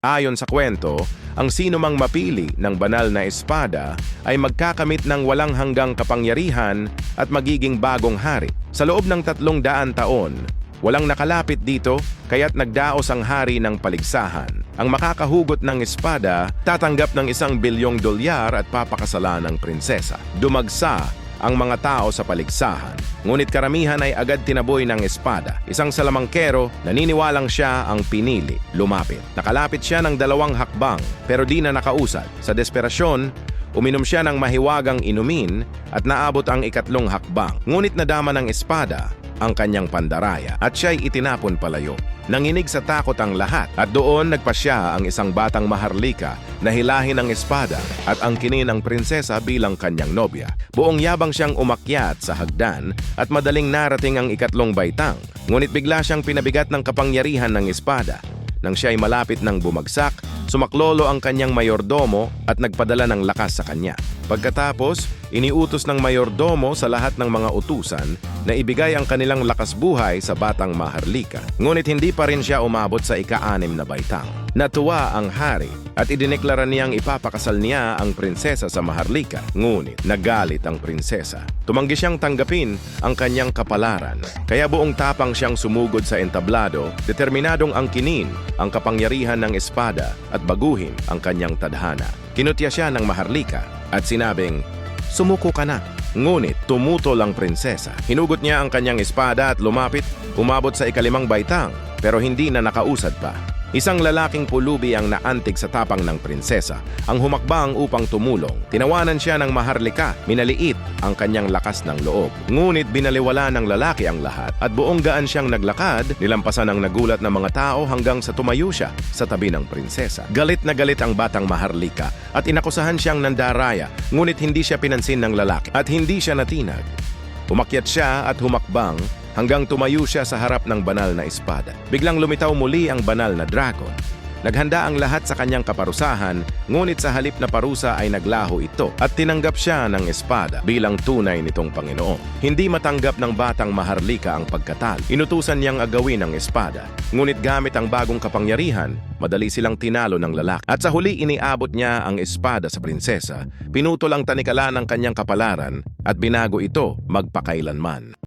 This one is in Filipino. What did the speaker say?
Ayon sa kwento, ang sino mang mapili ng banal na espada ay magkakamit ng walang hanggang kapangyarihan at magiging bagong hari. Sa loob ng tatlong daan taon, walang nakalapit dito kaya't nagdaos ang hari ng paligsahan. Ang makakahugot ng espada tatanggap ng isang bilyong dolyar at papakasalan ng prinsesa. Dumagsa ang mga tao sa paligsahan. Ngunit karamihan ay agad tinaboy ng espada. Isang salamangkero, naniniwalang siya ang pinili. Lumapit. Nakalapit siya ng dalawang hakbang, pero di na nakausad. Sa desperasyon, uminom siya ng mahiwagang inumin at naabot ang ikatlong hakbang. Ngunit nadama ng espada ang kanyang pandaraya at siya'y itinapon palayo. Nanginig sa takot ang lahat at doon nagpasya ang isang batang maharlika na hilahin ang espada at angkinin ang prinsesa bilang kanyang nobya. Buong yabang siyang umakyat sa hagdan at madaling narating ang ikatlong baitang. Ngunit bigla siyang pinabigat ng kapangyarihan ng espada. Nang siya'y malapit ng bumagsak, sumaklolo ang kanyang mayordomo at nagpadala ng lakas sa kanya. Pagkatapos, iniutos ng mayordomo sa lahat ng mga utusan na ibigay ang kanilang lakas buhay sa batang maharlika. Ngunit hindi pa rin siya umabot sa ika-anim na baitang. Natuwa ang hari at idineklara niyang ipapakasal niya ang prinsesa sa maharlika. Ngunit nagalit ang prinsesa. Tumanggi siyang tanggapin ang kanyang kapalaran. Kaya buong tapang siyang sumugod sa entablado, determinadong angkinin ang kapangyarihan ng espada at baguhin ang kanyang tadhana. Kinutya siya ng maharlika at sinabing, Sumuko ka na. Ngunit tumutol ang prinsesa. Hinugot niya ang kanyang espada at lumapit, umabot sa ikalimang baitang, pero hindi na nakausad pa. Isang lalaking pulubi ang naantig sa tapang ng prinsesa, ang humakbang upang tumulong. Tinawanan siya ng maharlika, minaliit ang kanyang lakas ng loob. Ngunit binaliwala ng lalaki ang lahat at buong gaan siyang naglakad, nilampasan ng nagulat na mga tao hanggang sa tumayo siya sa tabi ng prinsesa. Galit na galit ang batang maharlika at inakusahan siyang nandaraya, ngunit hindi siya pinansin ng lalaki at hindi siya natinag. Umakyat siya at humakbang hanggang tumayo siya sa harap ng banal na espada. Biglang lumitaw muli ang banal na dragon. Naghanda ang lahat sa kanyang kaparusahan, ngunit sa halip na parusa ay naglaho ito at tinanggap siya ng espada bilang tunay nitong Panginoon. Hindi matanggap ng batang maharlika ang pagkatal. Inutusan niyang agawin ang espada. Ngunit gamit ang bagong kapangyarihan, madali silang tinalo ng lalaki. At sa huli iniabot niya ang espada sa prinsesa, pinutol ang tanikala ng kanyang kapalaran at binago ito magpakailanman.